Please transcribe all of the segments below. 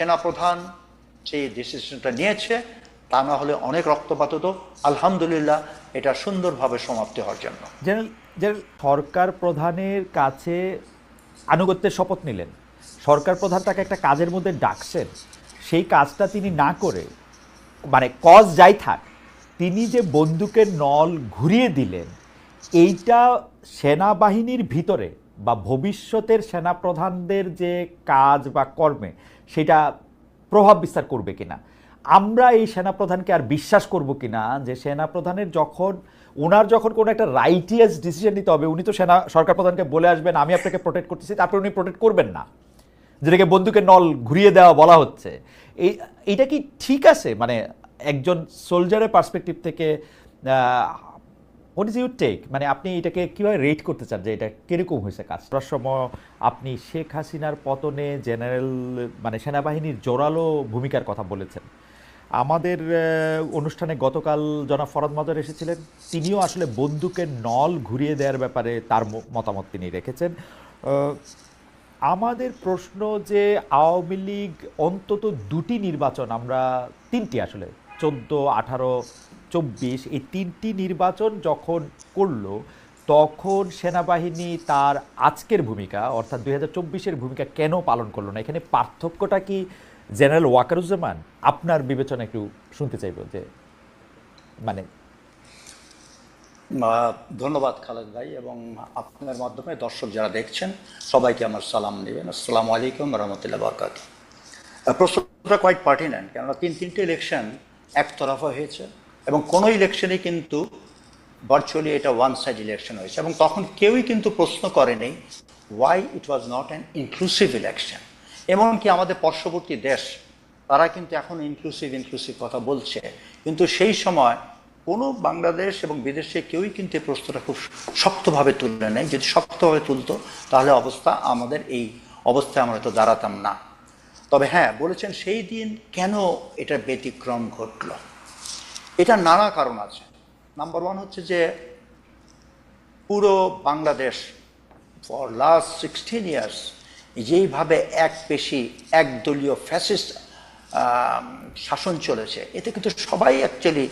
সেনাপ্রধান সেই ডিসিশনটা নিয়েছে, তা না হলে অনেক রক্তপাত হতো। আলহামদুলিল্লাহ, এটা সুন্দরভাবে সমাপ্তি হওয়ার জন্য। জেনারেল সরকার প্রধানের কাছে আনুগত্যের শপথ নিলেন। সরকার প্রধান তাকে একটা কাজের মধ্যে ডাকছেন। সেই কাজটা তিনি না করে মানে কজ যাই থাক, তিনি যে বন্দুকের নল ঘুরিয়ে দিলেন, এইটা সেনাবাহিনীর ভিতরে বা ভবিষ্যতের সেনাপ্রধানদের যে কাজ বা কর্মে সেটা প্রভাব বিস্তার করবে কিনা? আমরা এই সেনাপ্রধানকে আর বিশ্বাস করব কিনা যে সেনাপ্রধানের যখন ওনার যখন কোনো একটা রাইটিয়াস ডিসিশন নিতে হবে, উনি তো সেনা, সরকার প্রধানকে বলে আসবেন, আমি আপনাকে প্রোটেক্ট করতেছি, তারপরে উনি প্রোটেক্ট করবেন না। যেটাকে বন্দুকের নল ঘুরিয়ে দেওয়া বলা হচ্ছে। এই, এইটা কি ঠিক আছে? মানে একজন সোলজারের পার্সপেক্টিভ থেকে হোয়াট ইজ ইউ টেক মানে আপনি এটাকে কীভাবে রেট করতে চান যে এটা কীরকম হয়েছে কাজ? সময় আপনি শেখ হাসিনার পতনে জেনারেল মানে সেনাবাহিনীর জোরালো ভূমিকার কথা বলেছেন। আমাদের অনুষ্ঠানে গতকাল জনাব ফরদ মাজার এসেছিলেন। তিনিও আসলে বন্দুকের নল ঘুরিয়ে দেওয়ার ব্যাপারে তার মতামত তিনি রেখেছেন। আমাদের প্রশ্ন যে আওয়ামী লীগ অন্তত দুটি নির্বাচন আমরা তিনটি আসলে, চোদ্দ, আঠারো চব্বিশ এই তিনটি নির্বাচন যখন করল, তখন সেনাবাহিনী তার আজকের ভূমিকা, অর্থাৎ দুই হাজার ভূমিকা কেন পালন করল না? এখানে পার্থক্যটা কি জেনারেল ওয়াকারুজ্জামান? আপনার বিবেচনা একটু শুনতে চাইব যে মানে। ধন্যবাদ খালেদ ভাই এবং আপনার মাধ্যমে দর্শক যারা দেখছেন, সবাইকে আমার সালাম নেবেন। আসসালামু আলাইকুম রহমতুল্লাহ বরকাত প্রশ্নটা কোয়াইট পার্টিনেন্ট কেননা তিন তিনটে ইলেকশন একতরফা হয়েছে। এবং কোনো ইলেকশনে কিন্তু ভার্চুয়ালি এটা ওয়ান সাইড ইলেকশন হয়েছে। এবং তখন কেউই কিন্তু প্রশ্ন করেনি why it was not an inclusive election এমনকি আমাদের পার্শ্ববর্তী দেশ, তারা কিন্তু এখন ইনক্লুসিভ ইনক্লুসিভ কথা বলছে। কিন্তু সেই সময় কোনো বাংলাদেশ এবং বিদেশে কেউই কিন্তু এই প্রশ্নটা খুব শক্তভাবে তুলে নেয়। যদি শক্তভাবে তুলতো, তাহলে অবস্থা আমাদের এই অবস্থায় আমরা হয়তো দাঁড়াতাম না। তবে হ্যাঁ বলেছেন সেই দিন কেন এটা ব্যতিক্রম ঘটলো? এটা নানা কারণ আছে। নাম্বার ওয়ান হচ্ছে যে, পুরো Bangladesh for last sixteen years যেইভাবে এক পেশি একদলীয় ফ্যাসিস্ট শাসন চলেছে, এতে কিন্তু সবাই অ্যাকচুয়ালি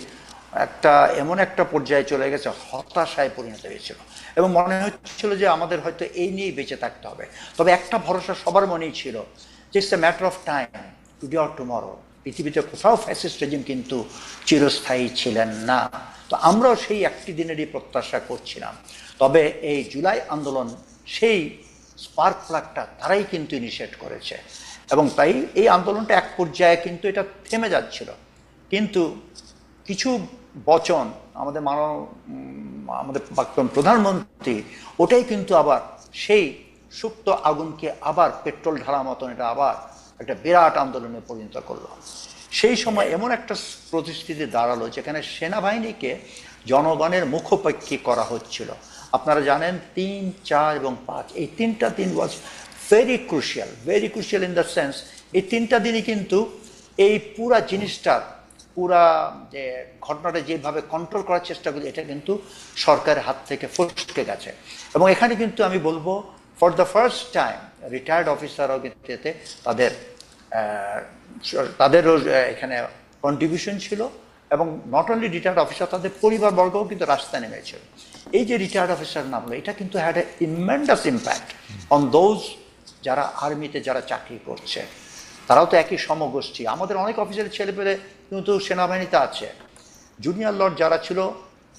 একটা, এমন একটা পর্যায়ে চলে গেছে, হতাশায় পরিণত হয়েছিল। এবং মনে হচ্ছিল যে আমাদের হয়তো এই নিয়েই বেঁচে থাকতে হবে। তবে একটা ভরসা সবার মনেই ছিল যে it's a matter of time to today or tomorrow পৃথিবীতে কোথাও ফ্যাসিস্ট রেজিম কিন্তু চিরস্থায়ী ছিলেন না। তো আমরাও সেই একটি দিনেরই প্রত্যাশা করছিলাম। তবে এই জুলাই আন্দোলন সেই স্পার্ক প্লাগটা তারাই কিন্তু ইনিশিয়েট করেছে। এবং তাই এই আন্দোলনটা এক পর্যায়ে কিন্তু এটা থেমে যাচ্ছিল। কিন্তু কিছু বচন আমাদের মানব আমাদের প্রাক্তন প্রধানমন্ত্রী, ওটাই কিন্তু আবার সেই সুপ্ত আগুনকে আবার পেট্রোল ঢালা মতন এটা আবার একটা বিরাট আন্দোলনে পরিণত করল। সেই সময় এমন একটা প্রতিশ্রুতি দাঁড়াল যেখানে সেনাবাহিনীকে জনগণের মুখোপাক্ষী করা হচ্ছিল। আপনারা জানেন তিন চার এবং পাঁচ এই তিনটা দিন was very crucial very crucial in the sense এই তিনটা দিনই কিন্তু এই পুরা জিনিসটার পুরা যে ঘটনাটা যেভাবে কন্ট্রোল করার চেষ্টা করি এটা কিন্তু সরকারের হাত থেকে ফসকে গেছে। এবং এখানে কিন্তু আমি বলব for the first time retired অফিসাররাও কিন্তু এতে তাদের তাদেরও এখানে কন্ট্রিবিউশন ছিল এবং নট অনলি রিটায়ার্ড অফিসার তাদের পরিবারবর্গও কিন্তু রাস্তায় নেমেছিল। এই যে রিটায়ার্ড অফিসার নামলো এটা কিন্তু had a tremendous impact on those যারা আর্মিতে যারা চাকরি করছে। তারাও তো একই সমগোষ্ঠী। আমাদের অনেক অফিসারের ছেলে পেলে কিন্তু সেনাবাহিনীতে আছে। জুনিয়র লর্ড যারা ছিল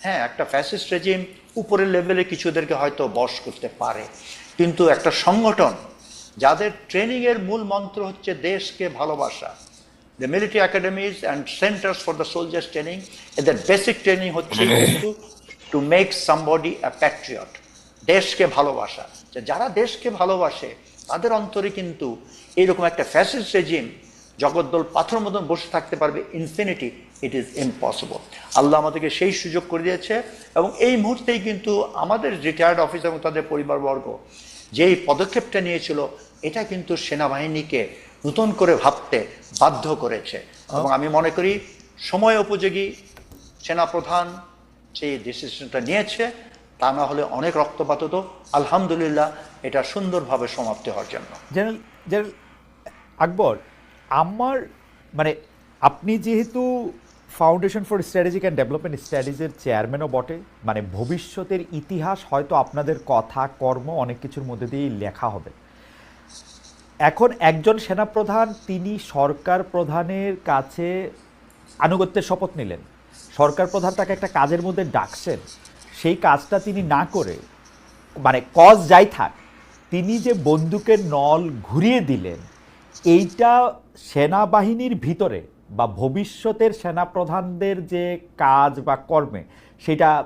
হ্যাঁ একটা ফ্যাসিস্ট রেজিম উপরের লেভেলে কিছুদেরকে হয়তো বশ করতে পারে। কিন্তু একটা সংগঠন যাদের ট্রেনিংয়ের মূল মন্ত্র হচ্ছে দেশকে ভালোবাসা। The military academies and centres for the soldiers training এদের বেসিক ট্রেনিং হচ্ছে কিন্তু to make somebody a patriot দেশকে ভালোবাসা। যারা দেশকে ভালোবাসে তাদের অন্তরে কিন্তু এইরকম একটা ফ্যাসিস্ট রেজিম জগদ্দল পাথর মতন বসে থাকতে পারবে ইনফিনিটি ইট ইজ ইম্পসিবল আল্লাহ আমাদেরকে সেই সুযোগ করে দিয়েছে এবং এই মুহূর্তেই কিন্তু আমাদের রিটায়ার্ড অফিসার এবং তাদের পরিবারবর্গ যেই পদক্ষেপটা নিয়েছিল এটা কিন্তু সেনাবাহিনীকে নতুন করে ভাবতে বাধ্য করেছে। এবং আমি মনে করি সময় উপযোগী সেনাপ্রধান সেই ডিসিশনটা নিয়েছে তা না হলে অনেক রক্তপাত হতো। আলহামদুলিল্লাহ এটা সুন্দরভাবে সমাপ্তি হওয়ার জন্য। জেনারেল জেনারেল আকবর আমার মানে আপনি যেহেতু foundation for strategic and development স্টাডিজের চেয়ারম্যানও বটে। মানে ভবিষ্যতের ইতিহাস হয়তো আপনাদের কথা, কর্ম, অনেক কিছুর মধ্যে দিয়েই লেখা হবে। এখন একজন সেনাপ্রধান, তিনি সরকার প্রধানের কাছে আনুগত্যের শপথ নিলেন। সরকার প্রধান তাকে একটা কাজের মধ্যে ডাকছেন। সেই কাজটা তিনি না করে মানে কজ যাই থাক, তিনি যে বন্দুকের নল ঘুরিয়ে দিলেন, এইটা সেনাবাহিনীর ভিতরে বা ভবিষ্যতের সেনাপ্রধানদের যে কাজ বা কর্মে সেটা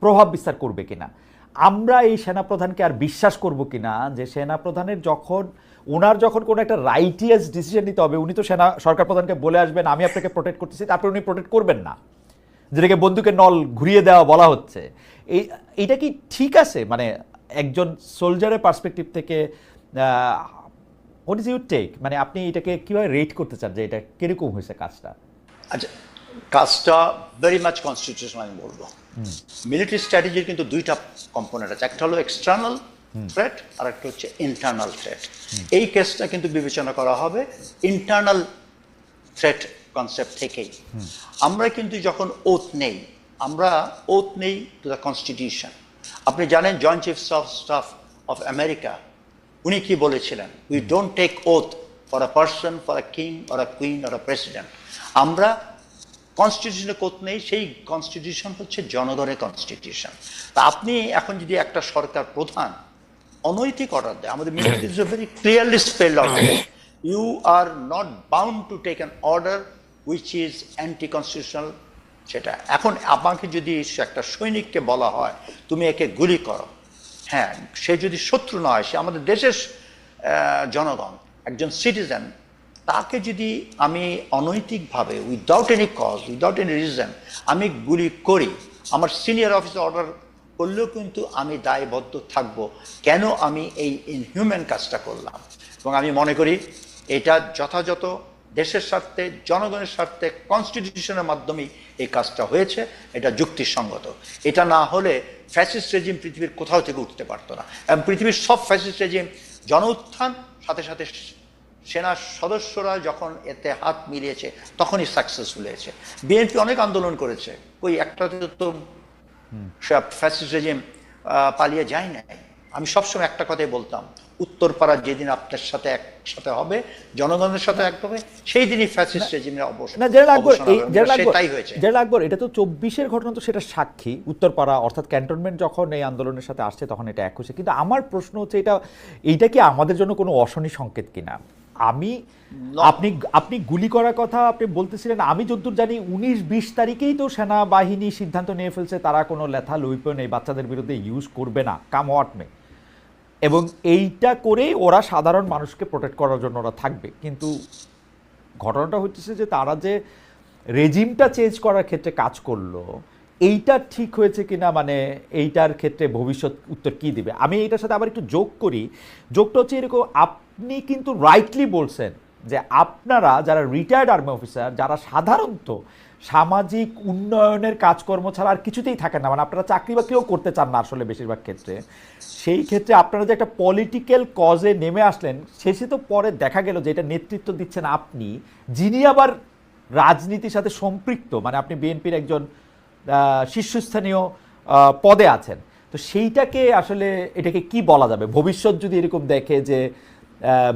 প্রভাব বিস্তার করবে কিনা? আমরা এই সেনাপ্রধানকে আর বিশ্বাস করব কিনা যে সেনাপ্রধানের যখন, ওনার যখন কোনো একটা রাইটিয়াস ডিসিশন নিতে হবে, উনি তো সেনা সরকার প্রধানকে বলে আসবেন, আমি আপনাকে প্রোটেক্ট করতেছি, তারপরে উনি প্রোটেক্ট করবেন না। যেটাকে বন্দুকের নল ঘুরিয়ে দেওয়া বলা হচ্ছে। এই, এইটা কি ঠিক আছে? মানে একজন সোলজারের পার্সপেক্টিভ থেকে হোয়াট ইজ ইউর টেক মানে আপনি এটাকে কীভাবে রেট করতে চান যে এটা কীরকম হয়েছে কাজটা? আচ্ছা কাজটা ভেরি মাচ কনস্টিটিউশন আমি বলব। মিলিটারি স্ট্র্যাটেজির কিন্তু দুইটা কম্পোনেন্ট আছে। একটা হলো এক্সটার্নাল থ্রেট আর একটা হচ্ছে ইন্টারনাল থ্রেট এই কেসটা কিন্তু বিবেচনা করা হবে ইন্টারনাল থ্রেট কনসেপ্ট থেকেই। আমরা কিন্তু যখন ওথ নেই আমরা ওথ নেই টু দ্য কনস্টিটিউশন আপনি জানেন joint chiefs of staff of America উনি কি বলেছিলেন? We don't take oath for a person for a king or a queen or a president আমরা কনস্টিটিউশনে কোত নেই সেই কনস্টিটিউশন হচ্ছে জনগণের কনস্টিটিউশন তা আপনি এখন যদি একটা সরকার প্রধান অনৈতিক অর্ডার দেয় আমাদের military is very clearly order you are not bound to take an order which is anti constitutional সেটা। এখন আমাকে যদি একটা সৈনিককে বলা হয় তুমি একে গুলি করো। হ্যাঁ সে যদি শত্রু নয় সে আমাদের দেশের জনগণ, একজন সিটিজেন তাকে যদি আমি অনৈতিকভাবে without any cause without any reason আমি গুলি করি, আমার সিনিয়র অফিসার অর্ডার করলেও কিন্তু আমি দায়বদ্ধ থাকব। কেন আমি এই ইনহিউম্যান কাজটা করলাম? এবং আমি মনে করি, এটা যথাযথ দেশের স্বার্থে জনগণের স্বার্থে কনস্টিটিউশনের মাধ্যমেই এই কাজটা হয়েছে এটা যুক্তিসঙ্গত। এটা না হলে ফ্যাসিস্ট রেজিম পৃথিবীর কোথাও থেকে উঠতে পারতো না। এবং পৃথিবীর সব ফ্যাসিস্ট রেজিম জন উত্থান সাথে সাথে সেনা সদস্যরা যখন এতে হাত মিলিয়েছে তখনই সাকসেসফুল হয়েছে। বিএনপি অনেক আন্দোলন করেছে। ওই একটাতে তো ফ্যাসিস্ট রেজিম পালিয়ে যায় নাই। আমি সবসময় একটা কথাই বলতাম উত্তরপাড়া যেদিন আপনার সাথে একসাথে হবে জনগণের সাথে এক হবে সেই দিনই ফ্যাসিস্ট রেজিমের অবসান না জেনারেল আকবর সেটাই হয়েছে। জেনারেল আকবর এটা তো চব্বিশের ঘটনা তো সেটা সাক্ষী উত্তরপাড়া অর্থাৎ ক্যান্টনমেন্ট যখন এই আন্দোলনের সাথে আসছে তখন এটা এক হয়েছে। কিন্তু আমার প্রশ্ন হচ্ছে এটা এইটা কি আমাদের জন্য কোনো অশনি সংকেত কিনা? আমি আপনি আপনি গুলি করার কথা আপনি বলতেছিলেন আমি যতদূর জানি উনিশ বিশ তারিখেই তো সেনাবাহিনী সিদ্ধান্ত নিয়ে ফেলছে তারা কোনো লেথাল উইপন এই বাচ্চাদের বিরুদ্ধে ইউজ করবে না। কাম হোয়াট মে এবং এইটা করেই ওরা সাধারণ মানুষকে প্রোটেক্ট করার জন্য ওরা থাকবে। কিন্তু ঘটনাটা হচ্ছে যে তারা যে রেজিমটা চেঞ্জ করার ক্ষেত্রে কাজ করল, এইটা ঠিক হয়েছে কিনা মানে এইটার ক্ষেত্রে ভবিষ্যৎ উত্তর কি দিবে? আমি এইটার সাথে আবার একটু যোগ করি। যোগটা হচ্ছে এরকম, আপনি কিন্তু রাইটলি বলছেন যে আপনারা যারা রিটায়ার্ড আর্মি অফিসার যারা সাধারণত সামাজিক উন্নয়নের কাজকর্ম ছাড়া আর কিছুতেই থাকেন না। মানে আপনারা চাকরি বাকরিও করতে চান না আসলে বেশিরভাগ ক্ষেত্রে। সেই ক্ষেত্রে আপনারা যে একটা পলিটিক্যাল কজে নেমে আসলেন, শেষে তো পরে দেখা গেল যে এটা নেতৃত্ব দিচ্ছেন আপনি, যিনি আবার রাজনীতির সাথে সম্পৃক্ত মানে আপনি বিএনপির একজন শীর্ষস্থানীয় পদে আছেন। তো সেইটাকে আসলে এটাকে কি বলা যাবে? ভবিষ্যৎ যদি এরকম দেখে যে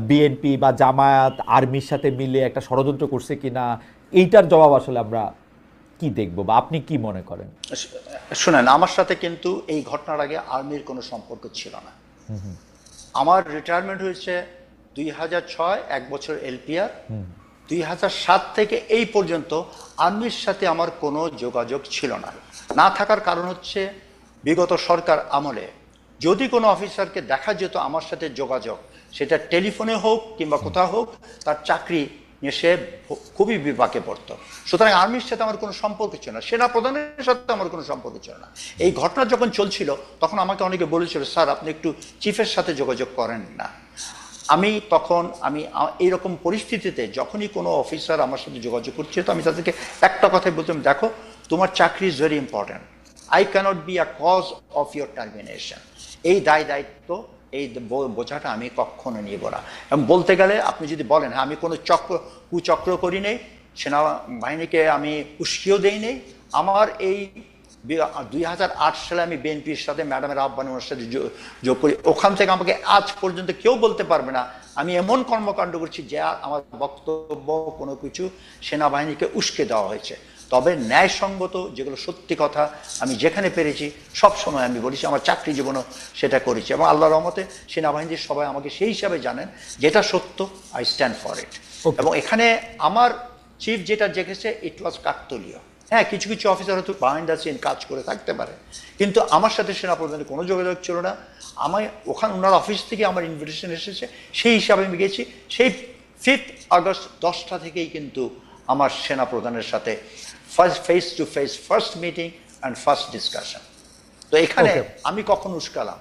বিএনপি বা জামায়াত, আর্মির সাথে মিলে একটা ষড়যন্ত্র করছে কিনা এইটার জবাব আসলে আমরা কি দেখব বা আপনি কি মনে করেন? শুনেন আমার সাথে কিন্তু এই ঘটনার আগে আর্মির কোনো সম্পর্ক ছিল না। আমার রিটায়ারমেন্ট হয়েছে দুই হাজার ছয় এক বছর এলপিআর। দুই হাজার সাত থেকে এই পর্যন্ত আর্মির সাথে আমার কোনো যোগাযোগ ছিল না। না থাকার কারণ হচ্ছে বিগত সরকার আমলে যদি কোনো অফিসারকে দেখা যেত আমার সাথে যোগাযোগ সেটা টেলিফোনে হোক কিংবা কোথাও হোক তার চাকরি সে খুবই বিপাকে পড়তো। সুতরাং আর্মির সাথে আমার কোনো সম্পর্ক ছিল না সেনা প্রধানের সাথে আমার কোনো সম্পর্ক ছিল না। এই ঘটনা যখন চলছিল, তখন আমাকে অনেকে বলেছিল, স্যার, আপনি একটু চিফের সাথে যোগাযোগ করেন না। আমি তখন, আমি এইরকম পরিস্থিতিতে যখনই কোনো অফিসার আমার সাথে যোগাযোগ করছে তো আমি তাদেরকে একটা কথাই বলতাম, দেখো, তোমার চাকরি is very important I can't be a cause of your termination এই দায় দায়িত্ব এই বোঝাটা আমি কখনো নিব না। এবং বলতে গেলে আপনি যদি বলেন হ্যাঁ আমি কোনো চক্র, কুচক্র করি নেই, সেনাবাহিনীকে আমি উস্কিও দেই নেই। আমার এই দুই হাজার আট সালে আমি বিএনপির সাথে ম্যাডামের আহ্বানে সাথে যোগ করি। ওখান থেকে আমাকে আজ পর্যন্ত কেউ বলতে পারবে না, আমি এমন কর্মকাণ্ড করছি যে আমার বক্তব্য কোনো কিছু সেনাবাহিনীকে উস্কে দেওয়া হয়েছে। তবে ন্যায়সঙ্গত যেগুলো সত্যি কথা আমি যেখানে পেরেছি সব সময় আমি বলেছি আমার চাকরি জীবনও সেটা করেছি এবং আল্লাহ রহমতে সেনাবাহিনীর সবাই আমাকে সেই হিসাবে জানেন যেটা সত্য আই স্ট্যান্ড ফর ইট। এবং এখানে আমার চিফ যেটা দেখেছে ইট ওয়াজ কাকতলীয়। হ্যাঁ কিছু কিছু অফিসার হয়তো বাহিনী আছেন কাজ করে থাকতে পারে কিন্তু আমার সাথে সেনাপ্রধানের কোনো যোগাযোগ ছিল না। আমায় ওখানে ওনার অফিস থেকে আমার ইনভিটেশন এসেছে সেই হিসাবে আমি গেছি। সেই ফিফথ আগস্ট দশটা থেকেই কিন্তু আমার সেনাপ্রধানের সাথে first face to face first meeting and first discussion তো এখানে আমি কখন উস্কালাম?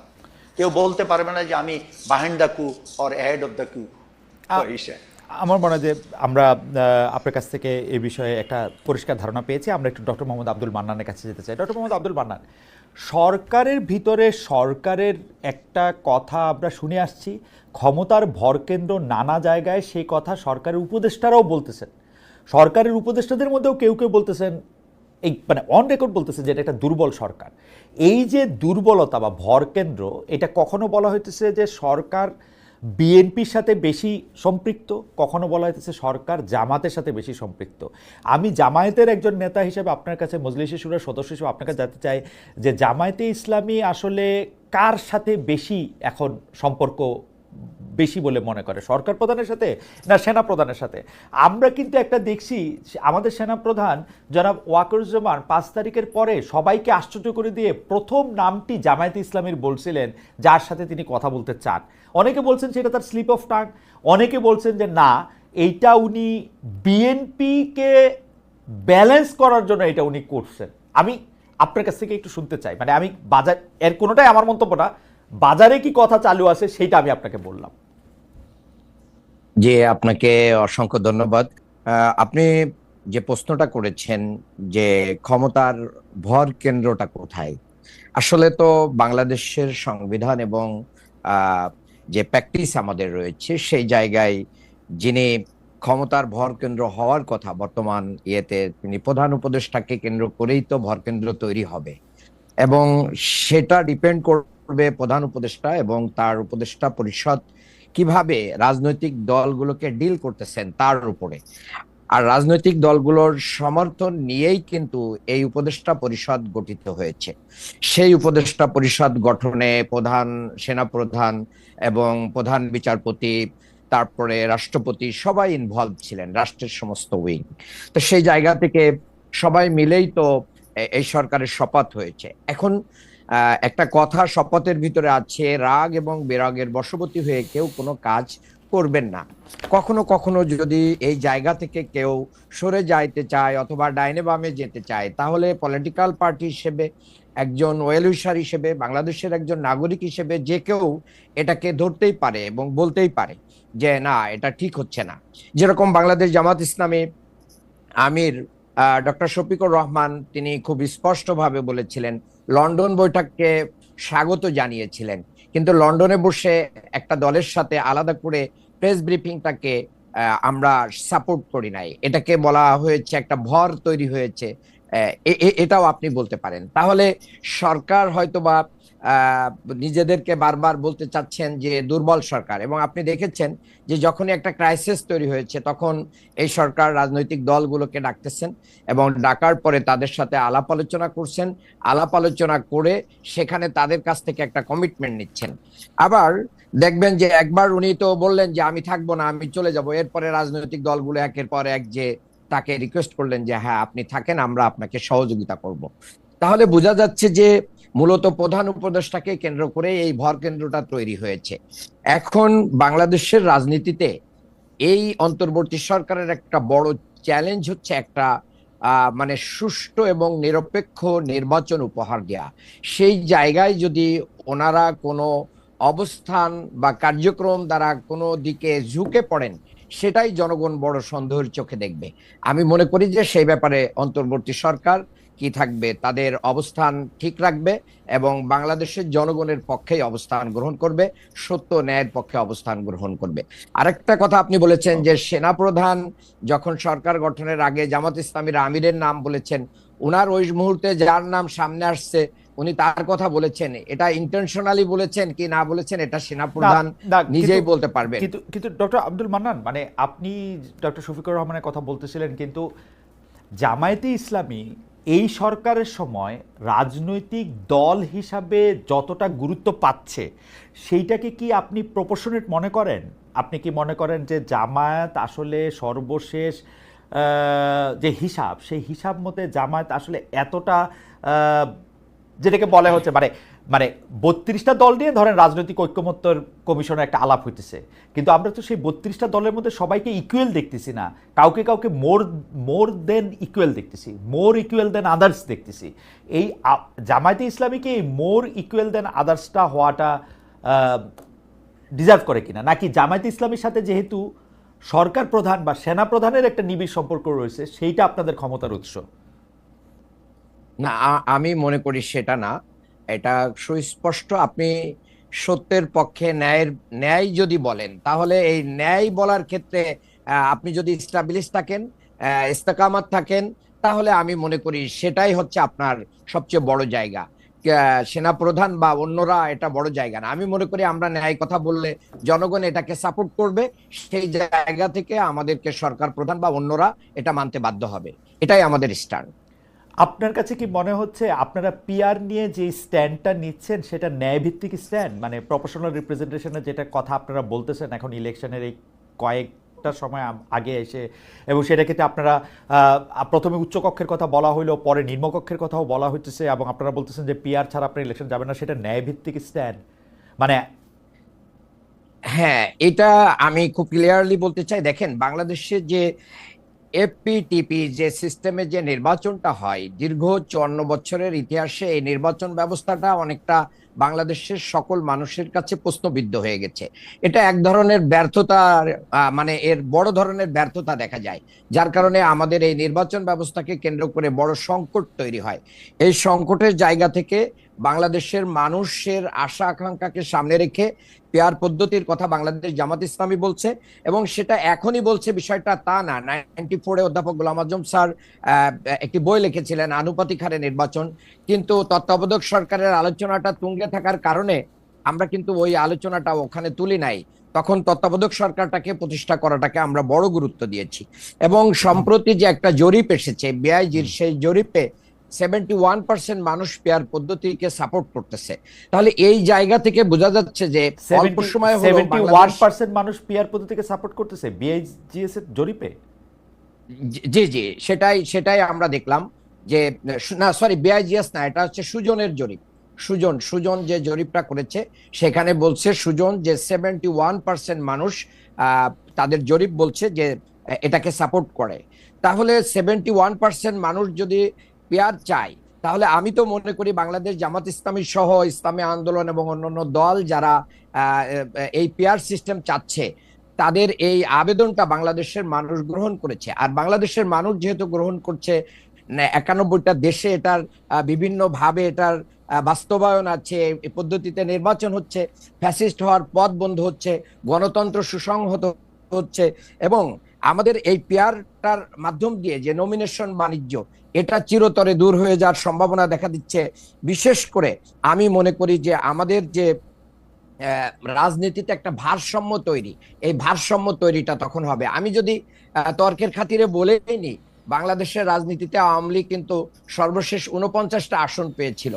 কেউ বলতে পারবে না যে আমি behind the coup or head of the coup আমার মনে হয় যে আমরা আপনার কাছ থেকে এই বিষয়ে একটা পরিষ্কার ধারণা পেয়েছি। আমরা একটু ডক্টর মোহাম্মদ আব্দুল মান্নানের কাছে যেতে চাই। ডক্টর মোহাম্মদ আব্দুল মান্নান সরকারের ভিতরে সরকারের একটা কথা আমরা শুনে আসছি। ক্ষমতার ভরকেন্দ্র নানা জায়গায় সেই কথা সরকারের উপদেষ্টারাও বলতেছেন। সরকারের উপদেষ্টাদের মধ্যেও কেউ কেউ বলতেছেন, এই মানে অন রেকর্ড বলতেছে যে এটা একটা দুর্বল সরকার। এই যে দুর্বলতা বা ভরকেন্দ্র এটা কখনো বলা হইতেছে যে সরকার বিএনপির সাথে বেশি সম্পৃক্ত? কখনো বলা হইতেছে সরকার জামাতের সাথে বেশি সম্পৃক্ত? আমি জামায়াতের একজন নেতা হিসেবে আপনার কাছে মজলিশে সুরের সদস্য হিসেবে আপনার কাছে জানতে চাই যে জামায়াতে ইসলামী আসলে কার সাথে বেশি এখন সম্পর্ক বেশি বলে মনে করে, সরকার প্রধানের সাথে না সেনা প্রধানের সাথে? আমরা কিন্তু একটা দেখছি, আমাদের সেনা প্রধান জনাব ওয়াকরুজ্জামান পাঁচ তারিখের পরে সবাইকে আশ্চর্য করে দিয়ে প্রথম নামটি জামায়াতে ইসলামীর বলছিলেন, যার সাথে তিনি কথা বলতে চান। অনেকে বলছেন সেটা তার স্লিপ অফ টাং, অনেকে বলছেন যে না, এইটা উনি বিএনপিকে ব্যালেন্স করার জন্য এটা উনি করছেন। আমি আপনার কাছ থেকে একটু শুনতে চাই মানে আমি বাজার, এর কোনোটাই আমার মন্তব্য না বাজারে কি কথা চালু আছে সেটা আমি আপনাকে বললাম। যে আপনাকে অসংখ্য ধন্যবাদ। আপনি যে প্রশ্নটা করেছেন যে ক্ষমতার ভর কেন্দ্রটা কোথায়, আসলে তো বাংলাদেশের সংবিধান এবং যে প্র্যাকটিস আমাদের রয়েছে, সেই জায়গায় যিনি ক্ষমতার ভর কেন্দ্র হওয়ার কথা বর্তমান ইয়েতে তিনি প্রধান উপদেষ্টাকে কেন্দ্র করেই তো ভর কেন্দ্র তৈরি হবে। এবং সেটা ডিপেন্ড করবে প্রধান উপদেষ্টা এবং তার উপদেষ্টা পরিষদ কীভাবে রাজনৈতিক দলগুলোকে ডিল করতেছেন তার উপরে। আর রাজনৈতিক দলগুলোর সমর্থন নিয়েই কিন্তু এই উপদেষ্টা পরিষদ গঠিত হয়েছে। সেই উপদেষ্টা পরিষদ গঠনে প্রধান সেনাপ্রধান এবং প্রধান বিচারপতি, তারপরে রাষ্ট্রপতি সবাই ইনভলভ ছিলেন, রাষ্ট্রের সমস্ত উইং তো সেই জায়গা থেকে সবাই মিলেই তো এই সরকারের শপথ হয়েছে। এখন একটা কথা শপথের ভিতরে আছে, রাগ এবং বিরাগের বশবর্তী হয়ে কেউ কোনো কাজ করবেন না। কখনো কখনো যদি এই জায়গা থেকে কেউ সরে যাইতে চায় অথবা ডাইনে বামে যেতে চায়, তাহলে পলিটিক্যাল পার্টি হিসেবে, একজন ওয়েল উইশার হিসেবে, বাংলাদেশের একজন নাগরিক হিসেবে যে কেউ এটাকে ধরতেই পারে এবং বলতেই পারে যে, না, এটা ঠিক হচ্ছে না। যেরকম বাংলাদেশ জামাত ইসলামী আমির ডক্টর শফিকুর রহমান, তিনি খুব স্পষ্টভাবে বলেছিলেন লন্ডন বৈঠককে স্বাগত জানিয়েছিলেন। কিন্তু লন্ডনে বসে একটা দলের সাথে আলাদা করে প্রেস ব্রিফিংটাকে আমরা সাপোর্ট করি নাই। এটাকে বলা হয়েছে একটা ভর তৈরি হয়েছে। এটাও আপনি বলতে পারেন। তাহলে সরকার হয়তোবা আহ, নিজেদেরকে বারবার বলতে চাচ্ছেন যে দুর্বল সরকার। এবং আপনি দেখেছেন যে যখনই একটা ক্রাইসিস তৈরি হয়েছে, তখন এই সরকার রাজনৈতিক দলগুলোকে ডাকতেছেন এবং ডাকার পরে তাদের সাথে আলাপ আলোচনা করছেন। আলাপ আলোচনা করে সেখানে তাদের কাছ থেকে একটা কমিটমেন্ট নিচ্ছেন। আবার দেখবেন যে একবার উনি তো বললেন যে, আমি থাকব না, আমি চলে যাব। এরপরে রাজনৈতিক দলগুলো একের পর এক যে তাকে রিকোয়েস্ট করলেন যে হ্যাঁ আপনি থাকেন, আমরা আপনাকে সহযোগিতা করব। তাহলে বোঝা যাচ্ছে যে মূলত প্রধান উপদেষ্টাকে কেন্দ্র করে এই ভর কেন্দ্রটা তৈরি হয়েছে। এখন বাংলাদেশের রাজনীতিতে এই অন্তর্বর্তী সরকারের একটা বড় চ্যালেঞ্জ হচ্ছে একটা মানে সুষ্ঠু এবং নিরপেক্ষ নির্বাচন উপহার দেয়া। সেই জায়গায় যদি ওনারা কোনো অবস্থান বা কার্যক্রম দ্বারা কোনো দিকে ঝুঁকে পড়েন, সেটাই জনগণ বড় সন্দেহের চোখে দেখবে। আমি মনে করি যে সেই ব্যাপারে অন্তর্বর্তী সরকার কি থাকবে তাদের অবস্থান ঠিক রাখবে এবং বাংলাদেশের জনগণের পক্ষেই অবস্থান গ্রহণ করবে সত্য ন্যায়ের পক্ষে অবস্থান গ্রহণ করবে। আরেকটা কথা আপনি বলেছেন যে সেনাপ্রধান যখন সরকার গঠনের আগে জামাত ইসলামীর আমিরের নাম বলেছেন উনার ওই মুহূর্তে যার নাম সামনে আসছে উনি তার কথা বলেছেন। এটা ইন্টেনশনালি বলেছেন কি না বলেছেন এটা সেনাপ্রধান নিজেই বলতে পারবে কিন্তু কিন্তু ডক্টর আব্দুল মান্নান মানে আপনি ডক্টর শফিকুর রহমানের কথা বলতেছিলেন কিন্তু জামায়াতে ইসলামী এই সরকারের সময় রাজনৈতিক দল হিসাবে যতটা গুরুত্ব পাচ্ছে, সেইটাকে কি আপনি প্রপোর্শনেট মনে করেন? আপনি কি মনে করেন যে জামায়াত আসলে সর্বশেষ যে হিসাব, সেই হিসাব মতে জামায়াত আসলে এতটা যেটাকে বলা হচ্ছে মানে মানে বত্রিশটা দল নিয়ে ধরেন রাজনৈতিক ঐক্যমত্যর কমিশনে একটা আলাপ হইতেছে। কিন্তু আমরা তো সেই বত্রিশটা দলের মধ্যে সবাইকে ইকুয়াল দেখতেছি না। কাউকে কাউকে মোর মোর দেন ইকুয়াল দেখতেছি মোর ইকুয়াল দেন আদার্স দেখতেছি। এই জামায়াতে ইসলামীকে এই মোর ইকুয়াল দেন আদার্সটা হওয়াটা ডিজার্ভ করে কিনা? নাকি জামায়াতে ইসলামীর সাথে যেহেতু সরকার প্রধান বা সেনা প্রধানের একটা নিবিড় সম্পর্ক রয়েছে, সেইটা আপনাদের ক্ষমতার উৎস? না আমি মনে করি সেটা না। এটা সুস্পষ্ট। আপনি সত্যের পক্ষে ন্যায়ের ন্যায় যদি বলেন তাহলে এই ন্যায় বলার ক্ষেত্রে আপনি যদি স্টাবলিশ থাকেন ইস্তেকামাত থাকেন তাহলে আমি মনে করি সেটাই হচ্ছে আপনার সবচেয়ে বড় জায়গা। আহ, সেনাপ্রধান বা অন্যরা এটা বড় জায়গা না। আমি মনে করি আমরা ন্যায় কথা বললে জনগণ এটাকে সাপোর্ট করবে সেই জায়গা থেকে আমাদেরকে সরকার প্রধান বা অন্যরা এটা মানতে বাধ্য হবে। এটাই আমাদের স্টার্ন আপনার কাছে কি মনে হচ্ছে আপনারা পিআর নিয়ে যে স্ট্যান্ডটা নিচ্ছেন, সেটা ন্যায়ভিত্তিক স্ট্যান্ড মানে প্রফেশনাল রিপ্রেজেন্টেশনের যেটা কথা আপনারা বলতেছেন, এখন ইলেকশনের এই কয়েকটা সময় আগে এসে, এবং সেটা ক্ষেত্রে আপনারা প্রথমে উচ্চকক্ষের কথা বলা হইল, পরে নিম্নকক্ষের কথাও বলা হইতেছে, এবং আপনারা বলতেছেন যে পিআর ছাড়া আপনার ইলেকশন যাবে না, সেটা ন্যায়ভিত্তিক স্ট্যান্ড মানে হ্যাঁ এটা আমি খুব ক্লিয়ারলি বলতে চাই। দেখেন, বাংলাদেশে যে এফপিটিপি যে সিস্টেমে যে নির্বাচনটা হয় দীর্ঘ চুয়ান্ন বছরের ইতিহাসে এই নির্বাচন ব্যবস্থাটা অনেকটা বাংলাদেশের সকল মানুষের কাছে প্রশ্নবিদ্ধ হয়ে গেছে। এটা এক ধরনের ব্যর্থতার আহ, মানে এর বড় ধরনের ব্যর্থতা দেখা যায় যার কারণে আমাদের এই নির্বাচন ব্যবস্থাকে কেন্দ্র করে বড় সংকট তৈরি হয়। এই সংকটের জায়গা থেকে বাংলাদেশের মানুষের আশা আকাঙ্ক্ষাকে সামনে রেখে পেয়ার পদ্ধতির কথা বাংলাদেশ জামাত ইসলামী বলছে এবং সেটা এখনই বলছে, বিষয়টা তা না। নাইনটি ফোরে অধ্যাপক গোলাম আজম স্যার একটি বই লিখেছিলেন, আনুপাতিক হারে নির্বাচন। কিন্তু তত্ত্বাবধায়ক সরকারের আলোচনাটা তুঙ্গে থাকার কারণে আমরা কিন্তু ওই আলোচনাটা ওখানে তুলি নাই। তখন তত্ত্বাবধায়ক সরকারটাকে প্রতিষ্ঠা করাটাকে আমরা বড় গুরুত্ব দিয়েছি। এবং সম্প্রতি যে একটা জরিপ এসেছে, বিআইজির সেই জরিপে সেভেন্টি ওয়ান পার্সেন্ট মানুষ পেয়ার পদ্ধতিকে সাপোর্ট করতেছে। তাহলে এই জায়গা থেকে বোঝা যাচ্ছে যে অল্প সময় হলো সেভেন্টি ওয়ান পার্সেন্ট মানুষ পিআর পদ্ধতিকে সাপোর্ট করতেছে বিআইজিএস এর জরিপে? জি জি সেটাই সেটাই আমরা দেখলাম যে না সরি বিআইজিএস না এটা হচ্ছে সুজনের জরিপ। সুজন সুজন যে জরিপটা করেছে সেখানে বলছে সুজন যে সেভেন্টি ওয়ান পার্সেন্ট মানুষ আহ, তাদের জরিপ বলছে যে এটাকে সাপোর্ট করে। তাহলে সেভেন্টি ওয়ান পার্সেন্ট মানুষ যদি পেয়ার চাই। তাহলে আমি তো মনে করি বাংলাদেশ জামাত ইসলামী সহ ইসলামী আন্দোলন এবং অন্যান্য দল যারা এই পেয়ার সিস্টেম চাচ্ছে, তাদের এই আবেদনটা বাংলাদেশের মানুষ গ্রহণ করেছে। আর বাংলাদেশের মানুষ যেহেতু গ্রহণ করছে একানব্বইটা দেশে এটার বিভিন্ন ভাবে এটার বাস্তবায়ন আছে এই পদ্ধতিতে নির্বাচন হচ্ছে, ফ্যাসিস্ট হওয়ার পথ বন্ধ হচ্ছে, গণতন্ত্র সুসংহত হচ্ছে এবং আমাদের এই পেয়ারটার মাধ্যম দিয়ে যে নমিনেশন বাণিজ্য এটা চিরতরে দূর হয়ে যাওয়ার সম্ভাবনা দেখা দিচ্ছে। বিশেষ করে আমি মনে করি যে আমাদের যে রাজনীতিতে একটা ভারসাম্য তৈরি, এই ভারসাম্য তৈরিটা তখন হবে। আমি যদি তর্কের খাতিরে বলেই নি বাংলাদেশের রাজনীতিতে আওয়ামী লীগ কিন্তু সর্বশেষ উনপঞ্চাশটা আসন পেয়েছিল।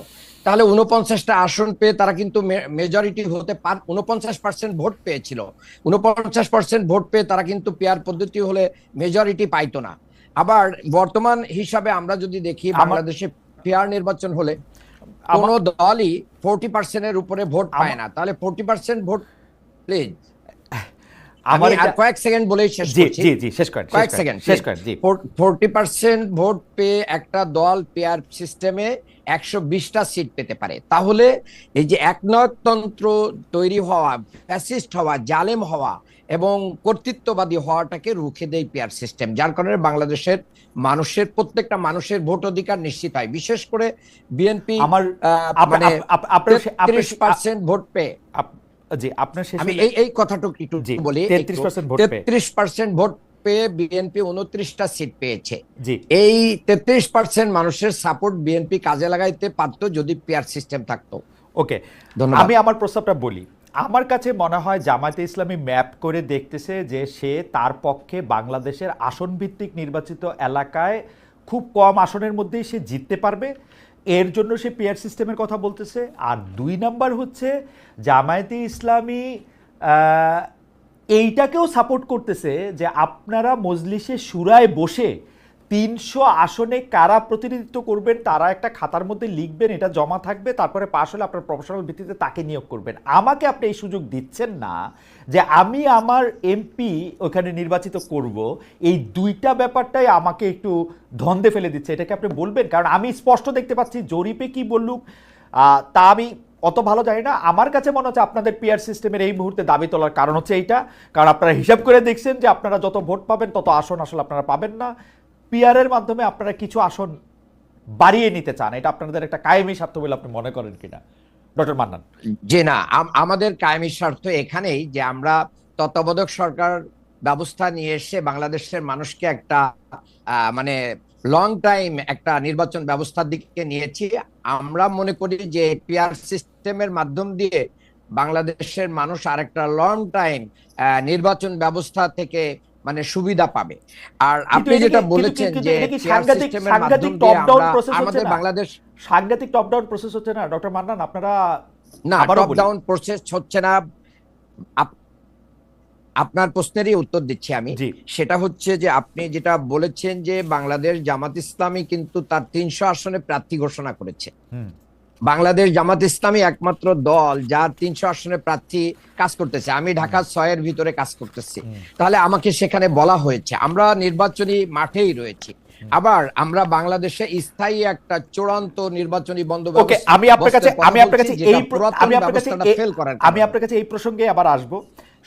তাহলে উনপঞ্চাশটা আসন পেয়ে তারা কিন্তু মেজরিটি হতে পার উনপঞ্চাশ পার্সেন্ট ভোট পেয়েছিল। উনপঞ্চাশ পার্সেন্ট ভোট পেয়ে তারা কিন্তু পেয়ার পদ্ধতি হলে মেজরিটি পাইতো না। আবার বর্তমান হিসাবে আমরা যদি দেখি বাংলাদেশে পেয়ার নির্বাচন হলে কোন দলই ফোরটি পার্সেন্টের উপরে ভোট পায় না। তাহলে ফোরটি পার্সেন্ট ভোট প্লিজ আমার কয়েক সেকেন্ড বলেই শেষ করছি। জি জি শেষ করেন শেষ কয়েক সেকেন্ড শেষ করেন জি। ফোরটি পার্সেন্ট ভোট পেয়ে একটা দল পেয়ার সিস্টেমে একশো বিশটা সিট পেতে পারে। তাহলে এই যে একনায়কতন্ত্র তৈরি হওয়া ফ্যাসিস্ট হওয়া জালেম হওয়া এবং কর্তৃত্ববাদী হওয়াটাকে রুখে দেয় পিয়ার সিস্টেম যার কারণে বাংলাদেশের মানুষের প্রত্যেকটা মানুষের ভোট অধিকার নিশ্চিত হয়। বিশেষ করে বিএনপি আমার মানে তেত্রিশ পার্সেন্ট ভোট পেয়ে। জি আপনার আমি এই এই কথাটুকু একটু বলি 33% ভোট পেয়ে। তেত্রিশ পার্সেন্ট ভোট পেয়ে বিএনপি উনত্রিশটা সিট পেয়েছে। জি। এই তেত্রিশ পার্সেন্ট মানুষের সাপোর্ট বিএনপি কাজে লাগাইতে পারতো যদি পিয়ার সিস্টেম থাকতো। ওকে ধন্যবাদ। আমি আমার প্রস্তাবটা বলি। আমার কাছে মনে হয় জামায়াতে ইসলামী ম্যাপ করে দেখতেছে যে সে তার পক্ষে বাংলাদেশের আসন ভিত্তিক নির্বাচিত এলাকায় খুব কম আসনের মধ্যেই সে জিততে পারবে। এর জন্য সে পেয়ার সিস্টেমের কথা বলতেছে। আর দুই নাম্বার হচ্ছে জামায়াতে ইসলামী এইটাকেও সাপোর্ট করতেছে যে আপনারা মজলিসে সুরায় বসে তিনশো আসনে কারা প্রতিনিধিত্ব করবেন, তারা একটা খাতার মধ্যে লিখবেন, এটা জমা থাকবে, তারপরে পাশ হলে আপনার প্রফেশনাল ভিত্তিতে তাকে নিয়োগ করবেন। আমাকে আপনি এই সুযোগ দিচ্ছেন না যে আমি আমার এমপি ওখানে নির্বাচিত করব, এই দুইটা ব্যাপারটাই আমাকে একটু ধন্দে ফেলে দিচ্ছে, এটাকে আপনি বলবেন? কারণ আমি স্পষ্ট দেখতে পাচ্ছি, জরিপে কি বললুক তা আমি অত ভালো জানি না। আমার কাছে মনে হচ্ছে আপনাদের পিয়ার সিস্টেমের এই মুহূর্তে দাবি তোলার কারণ হচ্ছে এইটা। কারণ আপনারা হিসাব করে দেখছেন যে আপনারা যত ভোট পাবেন, তত আসন আসলে আপনারা পাবেন না। পিয়ারের মাধ্যমে আপনারা কিছু আসন বাড়িয়ে নিতে চান, এটা আপনাদের একটা কায়েমি স্বার্থ বলে আপনি মনে করেন কিনা? ডক্টর মান্নান। যে না আমাদের কায়েমি স্বার্থ এখানেই যে আমরা তত্ত্বাবধায়ক সরকার ব্যবস্থা নিয়ে এসে বাংলাদেশের মানুষকে একটা মানে লং টাইম একটা নির্বাচন ব্যবস্থার দিকে নিয়েছি। আমরা মনে করি যে পিআর সিস্টেমের মাধ্যম দিয়ে বাংলাদেশের মানুষ আরেকটা লং টাইম নির্বাচন ব্যবস্থা থেকে মানে সুবিধা পাবে। আর আপনি যেটা বলেছেন যে সাংঘাতিক- সাংঘাতিক আমরা process হচ্ছে আমাদের না? বাংলাদেশ সাংঘাতিক টপ ডাউন প্রসেস হচ্ছে না? ডক্টর মান্নান আপনারা না টপ ডাউন প্রসেস হচ্ছে না। আপনার প্রশ্নেরই উত্তর দিচ্ছি আমি। সেটা হচ্ছে যে আপনি যেটা বলেছেন যে বাংলাদেশ জামাত ইসলামী কিন্তু তার তিনশো আসনে প্রার্থী ঘোষণা করেছে। বাংলাদেশ জামাত ইসলামী একমাত্র দল যার তিনশো আসনে প্রার্থী কাজ করতেছে। আমি ঢাকা ছয়ের ভিতরে কাজ করতেছি। তাহলে আমাকে সেখানে বলা হয়েছে। আমরা নির্বাচনী মাঠেই রয়েছি। আবার আমরা বাংলাদেশে স্থায়ী একটা চূড়ান্ত নির্বাচনী বন্দোবস্ত আমি আপনার কাছে আমি আপনার কাছে এই আমি আপনার কাছে আমি আপনার কাছে এই প্রসঙ্গে আবার আসব।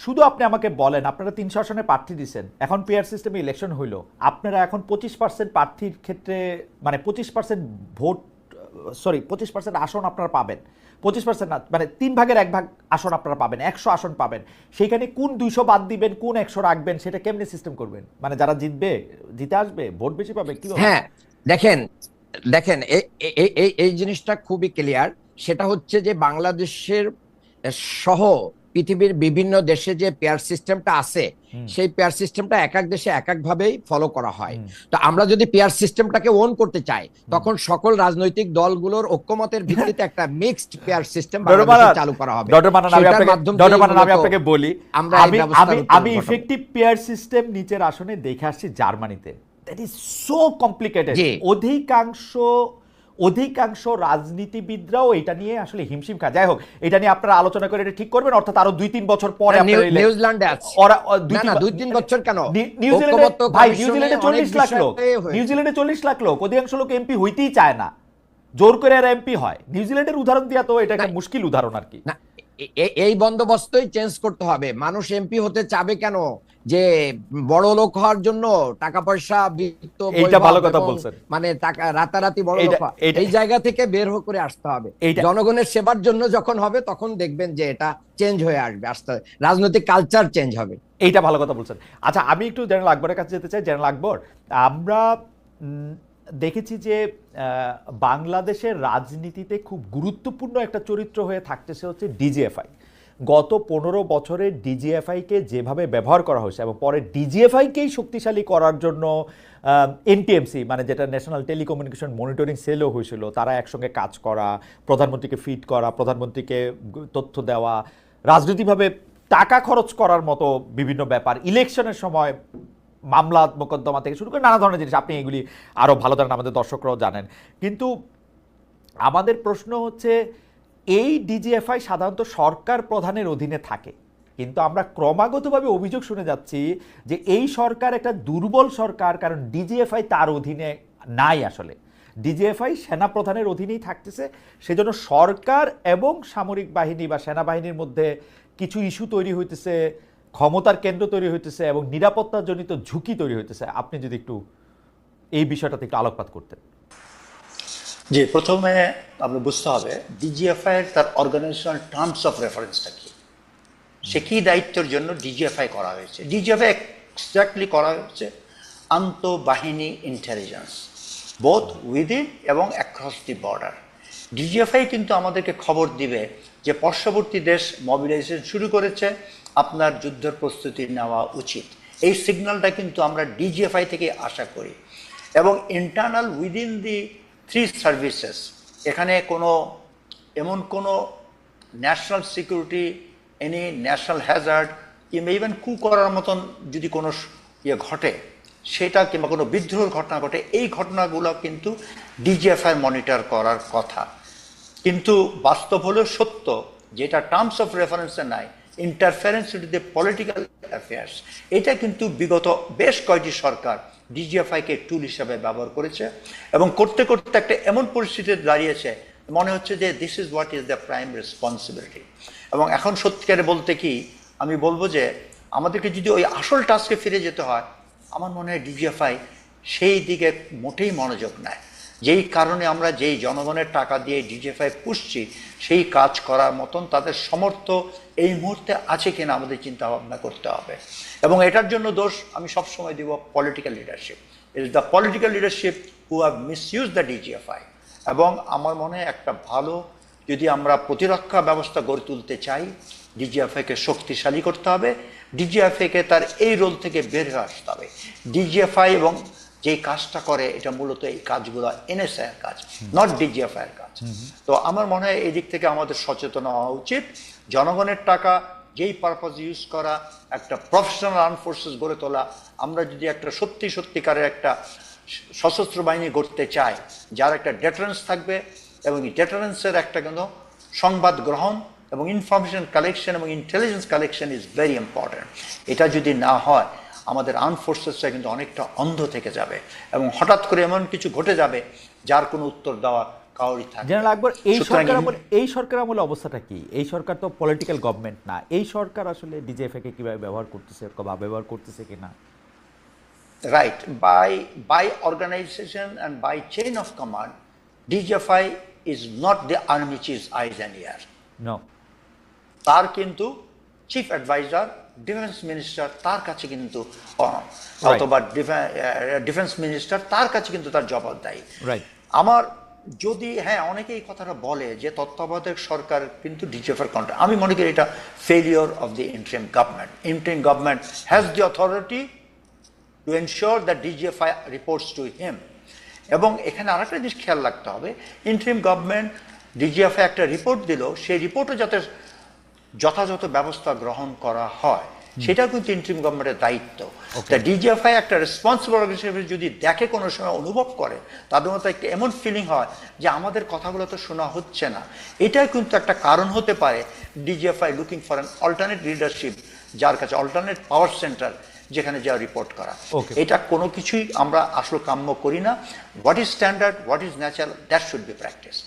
শুধু আপনি আমাকে বলেন আপনারা তিনশো আসনে প্রার্থী দিচ্ছেন এখন পিয়ার সিস্টেমে ইলেকশন হইল। আপনারা এখন পঁচিশ পার্সেন্ট প্রার্থীর ক্ষেত্রে মানে পঁচিশ পার্সেন্ট ভোট সরি, পঁচিশ পার্সেন্ট আসন আপনারা পাবেন। পঁচিশ পার্সেন্ট না মানে তিন ভাগের এক ভাগ আসন আপনারা পাবেন, একশো আসন পাবেন। সেইখানে কোন দুইশো বাদ দিবেন, কোন একশো রাখবেন, সেটা কেমনি সিস্টেম করবেন? মানে যারা জিতবে, জিতে আসবে, ভোট বেশি পাবে, কি হ্যাঁ দেখেন দেখেন এই জিনিসটা খুবই ক্লিয়ার সেটা হচ্ছে যে বাংলাদেশের সহ পৃথিবীর বিভিন্ন দেশে যে পেয়ার সিস্টেমটা আছে সেই পেয়ার সিস্টেমটা এক এক দেশে এক এক ভাবেই ফলো করা হয়। তো আমরা যদি পেয়ার সিস্টেমটাকে ওন করতে চাই তখন সকল রাজনৈতিক দলগুলোর ঐক্যমতের ভিত্তিতে একটা মিক্সড পেয়ার সিস্টেম চালু করা হবে। আমি আপনাকে- বলি আমরা আমি আমি আমি ইফেক্টিভ পেয়ার সিস্টেম নিচের আসনে দেখে আসছি জার্মানিতে। দ্যাট ইজ সো কমপ্লিকেটেড অধিকাংশ অধিকাংশ রাজনীতিবিদরাও এটা নিয়ে আসলে হিমশিম খায়। যাই হোক এটা নিয়ে আপনারা আলোচনা করে এটা ঠিক করবেন অর্থাৎ আরও দুই তিন বছর পরে নিউজিল্যান্ডে আছে। ওরা দুই তিন বছর কেন? নিউজিল্যান্ডে ভাই নিউজিল্যান্ডে চল্লিশ লাখ লোক নিউজিল্যান্ডে চল্লিশ লাখ লোক অধিকাংশ লোক এমপি হইতেই চায় না। জোর করে আর এমপি হয়। নিউজিল্যান্ডের উদাহরণ দিয়া তো এটা একটা মুশকিল উদাহরণ আর কি। এই বন্দোবস্তই চেঞ্জ করতে হবে। মানুষ এমপি হতে চাবে কেন? যে বড় লোক হওয়ার জন্য টাকা পয়সা বিত্ত এইটা ভালো কথা বলছেন। মানে টাকা রাতারাতি বড় লোক এই জায়গা থেকে বের হয়ে করে আসতে হবে। জনগণের সেবার জন্য যখন হবে তখন দেখবেন যে এটা চেঞ্জ হয়ে আসবে আস্তে। রাজনৈতিক কালচার চেঞ্জ হবে। এইটা ভালো কথা বলছেন। আচ্ছা আমি একটু জেনারেল আকবরের কাছে যেতে চাই। জেনারেল আকবর আমরা দেখেছি যে বাংলাদেশের রাজনীতিতে খুব গুরুত্বপূর্ণ একটা চরিত্র হয়ে থাকতেছে হচ্ছে ডিজিএফআই গত পনেরো বছরে ডিজিএফআইকে যেভাবে ব্যবহার করা হয়েছে এবং পরে ডিজিএফআইকেই শক্তিশালী করার জন্য এনটিএমসি মানে যেটা ন্যাশনাল টেলিকমিউনিকেশন মনিটরিং সেলও হয়েছিল, তারা একসঙ্গে কাজ করা, প্রধানমন্ত্রীকে ফিট করা, প্রধানমন্ত্রীকে তথ্য দেওয়া, রাজনৈতিকভাবে টাকা খরচ করার মতো বিভিন্ন ব্যাপার ইলেকশনের সময় মামলা মোকদ্দমা থেকে শুরু করে নানা ধরনের জিনিস। আপনি এগুলি আরও ভালো জানেন আমাদের দর্শকরাও জানেন। কিন্তু আমাদের প্রশ্ন হচ্ছে, এই ডিজিএফআই সাধারণত সরকার প্রধানের অধীনে থাকে। কিন্তু আমরা ক্রমাগতভাবে অভিযোগ শুনে যাচ্ছি যে এই সরকার একটা দুর্বল সরকার, কারণ ডিজিএফআই তার অধীনে নাই আসলে। ডিজিএফআই সেনা প্রধানের অধীনেই থাকতেছে। সেজন্য সরকার এবং সামরিক বাহিনী বা সেনাবাহিনীর মধ্যে কিছু ইস্যু তৈরি হইতেছে। ক্ষমতার কেন্দ্র তৈরি হইতেছে এবং নিরাপত্তাজনিত ঝুঁকি তৈরি হইতেছে। আপনি যদি একটু এই বিষয়টাতে একটু আলোকপাত করতেন। জি, প্রথমে আপনার বুঝতে হবে ডিজিএফআই এর তার অর্গানাইজেশনাল টার্মস অফ রেফারেন্সটা কি? সে কি দায়িত্বের জন্য ডিজিএফআই করা হয়েছে? ডিজিএফআই এক্স্যাক্টলি করা হয়েছে আন্তঃবাহিনী ইন্টেলিজেন্স বোথ উইদিন এবং অ্যাক্রস দি বর্ডার ডিজিএফআই কিন্তু আমাদেরকে খবর দিবে যে পার্শ্ববর্তী দেশ মোবিলাইজেশন শুরু করেছে আপনার যুদ্ধের প্রস্তুতি নেওয়া উচিত। এই সিগন্যালটা কিন্তু আমরা ডিজিএফআই থেকে আশা করি। এবং internal within the three services এখানে কোনো, এমন কোনো national security any national hazard কিংবা ইভেন কু করার মতন যদি কোনো ইয়ে ঘটে, সেটা কিংবা কোনো বিদ্রোহের ঘটনা ঘটে, এই ঘটনাগুলো কিন্তু ডিজিএফআই মনিটর করার কথা। কিন্তু বাস্তব হলেও সত্য, যেটা টার্মস অফ রেফারেন্সে নাই interference into the political affairs এটা কিন্তু বিগত বেশ কয়েকটি সরকার ডিজিএফআইকে টুল হিসাবে ব্যবহার করেছে এবং করতে করতে একটা এমন পরিস্থিতিতে দাঁড়িয়েছে, মনে হচ্ছে যে this is what is the prime responsibility এবং এখন সত্যিকারে বলতে কি, আমি বলব যে আমাদেরকে যদি ওই আসল টাস্কে ফিরে যেতে হয়, আমার মনে হয় ডিজিএফআই সেই দিকে মোটেই মনোযোগ নেয়। যেই কারণে আমরা যেই জনগণের টাকা দিয়ে ডিজিএফআই পুষছি, সেই কাজ করার মতন তাদের সমর্থ এই মুহূর্তে আছে কিনা আমাদের চিন্তা ভাবনা করতে হবে। এবং এটার জন্য দোষ আমি সবসময় দিব political leadership it is the political leadership who have misuse the DGFI এবং আমার মনে একটা ভালো যদি আমরা প্রতিরক্ষা ব্যবস্থা গড়ে তুলতে চাই ডিজিএফআইকে শক্তিশালী করতে হবে। ডিজিএফআইকে তার এই রোল থেকে বের হয়ে আসতে হবে। ডিজিএফআই এবং যে কাজটা করে এটা মূলত এই কাজগুলো এনএসআই এর কাজ নট ডিজিএফআই এর কাজ। তো আমার মনে হয় এই দিক থেকে আমাদের সচেতন হওয়া উচিত। জনগণের টাকা যেই পারপাস ইউজ করা একটা প্রফেশনাল আর্ম ফোর্সেস গড়ে তোলা আমরা যদি একটা সত্যি সত্যিকারের একটা সশস্ত্র বাহিনী গড়তে চাই যার একটা ডেটারেন্স থাকবে এবং এই ডেটারেন্সের একটা কিন্তু সংবাদ গ্রহণ এবং ইনফরমেশন কালেকশন এবং intelligence collection is very important এটা যদি না হয় আমাদের আর্ম ফোর্সেসটা কিন্তু অনেকটা অন্ধ থেকে যাবে এবং হঠাৎ করে এমন কিছু ঘটে যাবে যার কোনো উত্তর দেওয়া কাউরই থাকবে জেনারেল আকবর এই সরকার এই সরকার আমলে অবস্থাটা কি? এই সরকার তো পলিটিক্যাল গভর্নমেন্ট না। এই সরকার আসলে ডিজিএফআই কে কীভাবে ব্যবহার করতেছে ব্যবহার করতেছে কিনা? By by organization and by chain of command dgfi is not the army chief's eyes and ears. No তার কিন্তু চিফ অ্যাডভাইজার ডিফেন্স মিনিস্টার তার কাছে কিন্তু অথবা ডিফেন্স মিনিস্টার তার কাছে কিন্তু তার জবাবদায়ী আমার যদি হ্যাঁ অনেকে এই কথাটা বলে যে তত্ত্বাবধায়ক সরকার কিন্তু ডিজিএফআর কন্ট্রোল আমি মনে করি এটা failure of the interim government interim government has the authority to ensure that DGFI reports to him এবং এখানে আরেকটা জিনিস খেয়াল রাখতে হবে। ইন্টারিম গভর্নমেন্ট ডিজিএফআই একটা রিপোর্ট দিল সেই রিপোর্টে যাতে যথাযথ ব্যবস্থা গ্রহণ করা হয় সেটা কিন্তু ইন্টারিম গভর্নমেন্টের দায়িত্ব। তা ডিজিএফআই একটা রেসপন্সিবল অর্গানাইজেশন যদি দেখে কোনো সময় অনুভব করে তাদের মধ্যে একটা এমন ফিলিং হয় যে আমাদের কথাগুলো তো শোনা হচ্ছে না। এটাই কিন্তু একটা কারণ হতে পারে DGFI looking for an alternate leadership যার কাছে অল্টারনেট পাওয়ার সেন্টার যেখানে যা রিপোর্ট করা। এটা কোনো কিছুই আমরা আসলে কাম্য করি না। What is standard what is natural that should be practised